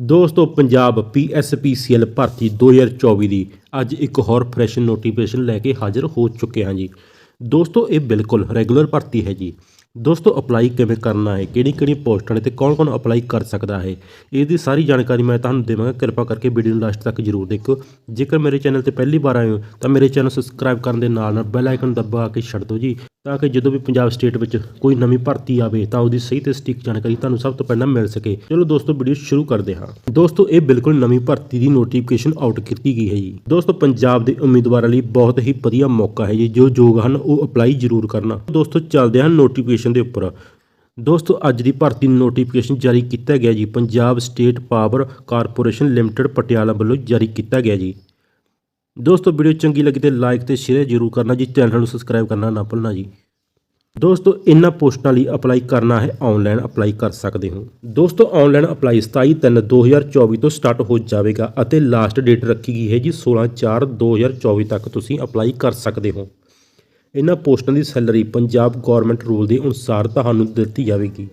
ਦੋਸਤੋ, ਪੰਜਾਬ ਪੀਐਸਪੀਸੀਐਲ ਭਰਤੀ 2024 ਦੀ ਅੱਜ ਇੱਕ ਹੋਰ ਫਰੈਸ਼ ਨੋਟੀਫਿਕੇਸ਼ਨ ਲੈ ਕੇ ਹਾਜ਼ਰ ਹੋ ਚੁੱਕੇ ਹਾਂ ਜੀ। ਦੋਸਤੋ, ਇਹ ਬਿਲਕੁਲ ਰੈਗੂਲਰ ਭਰਤੀ ਹੈ ਜੀ। ਦੋਸਤੋ ਅਪਲਾਈ ਕਿਵੇਂ ਕਰਨਾ ਹੈ? ਕਿਹੜੀ ਕਿਹੜੀ ਪੋਸਟਾਂ ਨੇ ਤੇ ਕੌਣ ਕੌਣ ਅਪਲਾਈ ਕਰ ਸਕਦਾ ਹੈ? ਇਹਦੀ ਸਾਰੀ ਜਾਣਕਾਰੀ ਮੈਂ ਤੁਹਾਨੂੰ ਦੇਵਾਂਗਾ। ਕਿਰਪਾ ਕਰਕੇ ਵੀਡੀਓ ਨੂੰ ਲਾਸਟ ਤੱਕ ਜਰੂਰ ਦੇਖੋ ਜੇਕਰ ਮੇਰੇ ਚੈਨਲ ਤੇ ਪਹਿਲੀ ਵਾਰ ਆਏ ਹੋ, ਤਾਂ ਮੇਰੇ ਚੈਨਲ ਸਬਸਕ੍ਰਾਈਬ ਕਰਨ ਦੇ ਨਾਲ ਨਾਲ ਬੈਲ ਆਈਕਨ ਦਬਾ ਕੇ ਛੱਡ ਦਿਓ ਜੀ, ਤਾਂ ਕਿ ਜਦੋਂ ਵੀ ਪੰਜਾਬ ਸਟੇਟ ਵਿੱਚ ਕੋਈ ਨਵੀਂ ਭਰਤੀ ਆਵੇ, ਤਾਂ ਉਹਦੀ ਸਹੀ ਤੇ ਸਟਿਕ ਜਾਣਕਾਰੀ ਤੁਹਾਨੂੰ ਸਭ ਤੋਂ ਪਹਿਲਾਂ ਮਿਲ ਸਕੇ। ਚਲੋ ਦੋਸਤੋ ਵੀਡੀਓ ਸ਼ੁਰੂ ਕਰਦੇ ਹਾਂ। ਦੋਸਤੋ, ਇਹ ਬਿਲਕੁਲ ਨਵੀਂ ਭਰਤੀ ਦੀ ਨੋਟੀਫਿਕੇਸ਼ਨ ਆਊਟ ਕੀਤੀ ਗਈ ਹੈ ਜੀ। ਦੋਸਤੋ, ਪੰਜਾਬ ਦੇ ਉਮੀਦਵਾਰਾਂ ਲਈ ਬਹੁਤ ਹੀ ਵਧੀਆ ਮੌਕਾ ਹੈ ਜੀ। ਜੋ ਯੋਗ ਹਨ, ਉਹ ਅਪਲਾਈ ਜ਼ਰੂਰ ਕਰਨਾ। ਦੋਸਤੋ, ਚੱਲਦੇ ਹਨ ਨੋਟੀਫਿਕੇਸ਼ਨ ਦੇ ਉੱਪਰ। ਦੋਸਤੋ, ਅੱਜ ਦੀ ਭਰਤੀ ਨੋਟੀਫਿਕੇਸ਼ਨ ਜਾਰੀ ਕੀਤਾ ਗਿਆ ਜੀ। Punjab state power corporation limited Patiala ਵੱਲੋਂ ਜਾਰੀ ਕੀਤਾ ਗਿਆ ਜੀ। ਦੋਸਤੋ, ਵੀਡੀਓ ਚੰਗੀ ਲੱਗੀ ਤੇ ਲਾਈਕ ਤੇ ਸ਼ੇਅਰ ਜ਼ਰੂਰ ਕਰਨਾ ਜੀ। ਚੈਨਲ ਨੂੰ ਸਬਸਕ੍ਰਾਈਬ ਕਰਨਾ ਨਾ ਭੁੱਲਣਾ ਜੀ। ਦੋਸਤੋ, ਇਹਨਾਂ ਪੋਸਟਾਂ ਲਈ ਅਪਲਾਈ ਕਰਨਾ ਹੈ। ਆਨਲਾਈਨ ਅਪਲਾਈ ਕਰ ਸਕਦੇ ਹੋ। ਦੋਸਤੋ ਆਨਲਾਈਨ ਅਪਲਾਈ 27/3/2024 ਤੋਂ ਸਟਾਰਟ ਹੋ ਜਾਵੇਗਾ ਅਤੇ ਲਾਸਟ ਡੇਟ ਰੱਖੀ ਗਈ ਹੈ ਜੀ। 16/4/2024 ਤੱਕ ਤੁਸੀਂ ਅਪਲਾਈ ਕਰ ਸਕਦੇ ਹੋ। ਇਹਨਾਂ ਪੋਸਟਾਂ ਦੀ ਸੈਲਰੀ ਪੰਜਾਬ ਗਵਰਨਮੈਂਟ ਰੂਲ ਦੇ ਅਨੁਸਾਰ ਤੁਹਾਨੂੰ ਦਿੱਤੀ ਜਾਵੇਗੀ।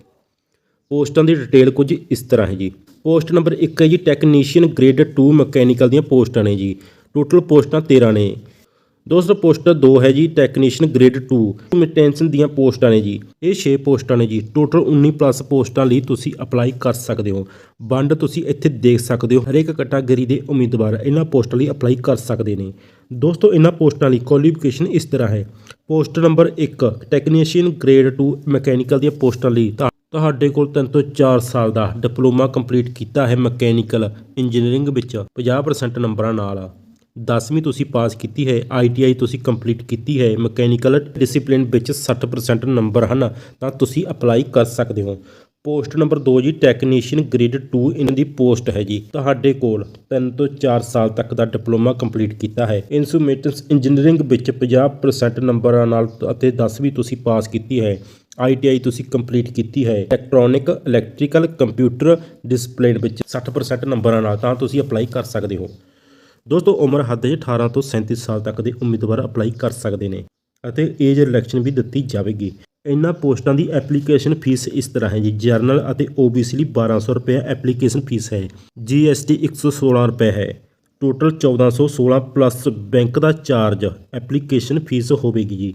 ਪੋਸਟਾਂ ਦੀ ਡਿਟੇਲ ਕੁਝ ਇਸ ਤਰ੍ਹਾਂ ਹੈ ਜੀ। ਪੋਸਟ ਨੰਬਰ 1 ਹੈ ਜੀ, ਟੈਕਨੀਸ਼ੀਅਨ ਗ੍ਰੇਡ 2 ਮਕੈਨੀਕਲ ਦੀਆਂ ਪੋਸਟਾਂ ਨੇ ਜੀ। ਟੋਟਲ ਪੋਸਟਾਂ 13 ਨੇ। ਦੋਸਤੋ ਪੋਸਟ 2 ਹੈ ਜੀ, ਟੈਕਨੀਸ਼ੀਅਨ ਗ੍ਰੇਡ 2 ਮੇਨਟੇਨੈਂਸ ਦੀਆਂ ਪੋਸਟਾਂ ਨੇ ਜੀ। ਇਹ 6 ਪੋਸਟਾਂ ਨੇ ਜੀ। ਟੋਟਲ 19 ਪਲੱਸ ਪੋਸਟਾਂ ਲਈ ਤੁਸੀਂ ਅਪਲਾਈ ਕਰ ਸਕਦੇ ਹੋ। ਵੰਡ ਤੁਸੀਂ ਇੱਥੇ ਦੇਖ ਸਕਦੇ ਹੋ। ਹਰੇਕ ਕੈਟਾਗਰੀ ਦੇ ਉਮੀਦਵਾਰ ਇਹਨਾਂ ਪੋਸਟਾਂ ਲਈ ਅਪਲਾਈ ਕਰ ਸਕਦੇ ਨੇ। ਦੋਸਤੋ, ਇਹਨਾਂ ਪੋਸਟਾਂ ਲਈ ਕੁਆਲੀਫਿਕੇਸ਼ਨ ਇਸ ਤਰ੍ਹਾਂ ਹੈ। Post number 1 technician grade 2 mechanical ਦੀਆਂ ਪੋਸਟਾਂ ਲਈ ਤਾਂ ਤੁਹਾਡੇ ਕੋਲ 3 ਤੋਂ 4 ਸਾਲ ਦਾ ਡਿਪਲੋਮਾ ਕੰਪਲੀਟ ਕੀਤਾ ਹੈ ਮਕੈਨੀਕਲ ਇੰਜੀਨੀਅਰਿੰਗ ਵਿੱਚ। 50% ਨੰਬਰਾਂ ਨਾਲ। 10ਵੀਂ ਤੁਸੀਂ ਪਾਸ ਕੀਤੀ ਹੈ ਆਈਟੀਆਈ ਤੁਸੀਂ ਕੰਪਲੀਟ ਕੀਤੀ ਹੈ, ਮਕੈਨੀਕਲ ਡਿਸਪਲਿਨ ਵਿੱਚ 60% ਨੰਬਰ ਹਨ, ਤਾਂ ਤੁਸੀਂ ਅਪਲਾਈ ਕਰ ਸਕਦੇ ਹੋ। ਪੋਸਟ ਨੰਬਰ 2 ਜੀ ਟੈਕਨੀਸ਼ੀਅਨ ਗ੍ਰੇਡ 2 ਇਹਨਾਂ ਦੀ ਪੋਸਟ ਹੈ ਜੀ। ਤੁਹਾਡੇ ਕੋਲ 3 ਤੋਂ 4 ਸਾਲ ਤੱਕ ਦਾ ਡਿਪਲੋਮਾ ਕੰਪਲੀਟ ਕੀਤਾ ਹੈ। ਇਨਸਟਰੂਮੈਂਟਸ ਇੰਜੀਨੀਅਰਿੰਗ ਵਿੱਚ 50% ਨੰਬਰਾਂ ਨਾਲ ਅਤੇ 10ਵੀਂ ਤੁਸੀਂ ਪਾਸ ਕੀਤੀ ਹੈ। ਆਈਟੀਆਈ ਤੁਸੀਂ ਕੰਪਲੀਟ ਕੀਤੀ ਹੈ। ਇਲੈਕਟ੍ਰੋਨਿਕ ਇਲੈਕਟ੍ਰੀਕਲ ਕੰਪਿਊਟਰ ਡਿਸਪਲਿਨ ਵਿੱਚ 60% ਨੰਬਰਾਂ ਨਾਲ, ਤਾਂ ਤੁਸੀਂ ਅਪਲਾਈ ਕਰ ਸਕਦੇ ਹੋ। ਦੋਸਤੋ, ਉਮਰ ਹੱਦ ਹੈ 18 ਤੋਂ 37 ਸਾਲ ਤੱਕ ਦੇ ਉਮੀਦਵਾਰ ਅਪਲਾਈ ਕਰ ਸਕਦੇ ਨੇ ਅਤੇ ਏਜ ਰਿਲੈਕਸ਼ਨ ਵੀ ਦਿੱਤੀ ਜਾਵੇਗੀ। ਇਹਨਾਂ ਪੋਸਟਾਂ ਦੀ ਐਪਲੀਕੇਸ਼ਨ ਫੀਸ ਇਸ ਤਰ੍ਹਾਂ ਹੈ ਜੀ ਜਰਨਲ ਅਤੇ ਓਬੀਸੀ ਲਈ 1200 ਰੁਪਏ ਐਪਲੀਕੇਸ਼ਨ ਫੀਸ ਹੈ। ਜੀਐਸਟੀ 116 ਰੁਪਏ ਹੈ। ਟੋਟਲ 1416 ਪਲੱਸ ਬੈਂਕ ਦਾ ਚਾਰਜ ਐਪਲੀਕੇਸ਼ਨ ਫੀਸ ਹੋਵੇਗੀ ਜੀ।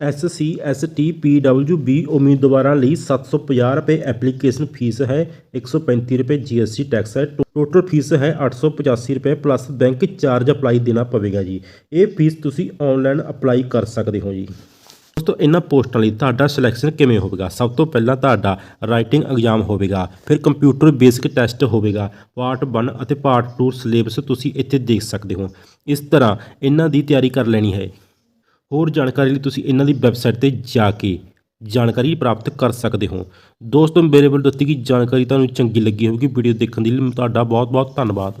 S C S T P W B ਉਮੀਦਵਾਰਾਂ ਲਈ 750 ਰੁਪਏ ਐਪਲੀਕੇਸ਼ਨ ਫੀਸ ਹੈ 135 ਰੁਪਏ ਜੀਐਸਟੀ ਟੈਕਸ ਹੈ ਟੋਟਲ ਫੀਸ ਹੈ 885 ਰੁਪਏ ਪਲੱਸ ਬੈਂਕ ਚਾਰਜ ਅਪਲਾਈ ਦੇਣਾ ਪਵੇਗਾ ਜੀ। ਇਹ ਫੀਸ ਤੁਸੀਂ ਆਨਲਾਈਨ ਅਪਲਾਈ ਕਰ ਸਕਦੇ ਹੋ ਜੀ। ਦੋਸਤੋ, ਇਹਨਾਂ ਪੋਸਟਾਂ ਲਈ ਤੁਹਾਡਾ ਸਿਲੈਕਸ਼ਨ ਕਿਵੇਂ ਹੋਵੇਗਾ? ਸਭ ਤੋਂ ਪਹਿਲਾਂ ਤੁਹਾਡਾ ਰਾਈਟਿੰਗ ਐਗਜ਼ਾਮ ਹੋਵੇਗਾ, ਫਿਰ ਕੰਪਿਊਟਰ ਬੇਸਿਕ ਟੈਸਟ ਹੋਵੇਗਾ ਪਾਰਟ 1 ਅਤੇ ਪਾਰਟ 2 ਸਿਲੇਬਸ ਤੁਸੀਂ ਇੱਥੇ ਦੇਖ ਸਕਦੇ ਹੋ। ਇਸ ਤਰ੍ਹਾਂ ਇਹਨਾਂ ਦੀ ਤਿਆਰੀ ਕਰ ਲੈਣੀ ਹੈ। ਹੋਰ ਜਾਣਕਾਰੀ ਲਈ ਤੁਸੀਂ ਇਹਨਾਂ ਦੀ ਵੈਬਸਾਈਟ ਤੇ ਜਾ ਕੇ ਜਾਣਕਾਰੀ ਪ੍ਰਾਪਤ ਕਰ ਸਕਦੇ ਹੋ। ਦੋਸਤੋ, ਮੇਰੇ ਵੱਲੋਂ ਦਿੱਤੀ ਗਈ ਜਾਣਕਾਰੀ ਤੁਹਾਨੂੰ ਚੰਗੀ ਲੱਗੀ ਹੋਵੇਗੀ। ਵੀਡੀਓ ਦੇਖਣ ਦੇ ਲਈ ਤੁਹਾਡਾ ਬਹੁਤ ਬਹੁਤ ਧੰਨਵਾਦ।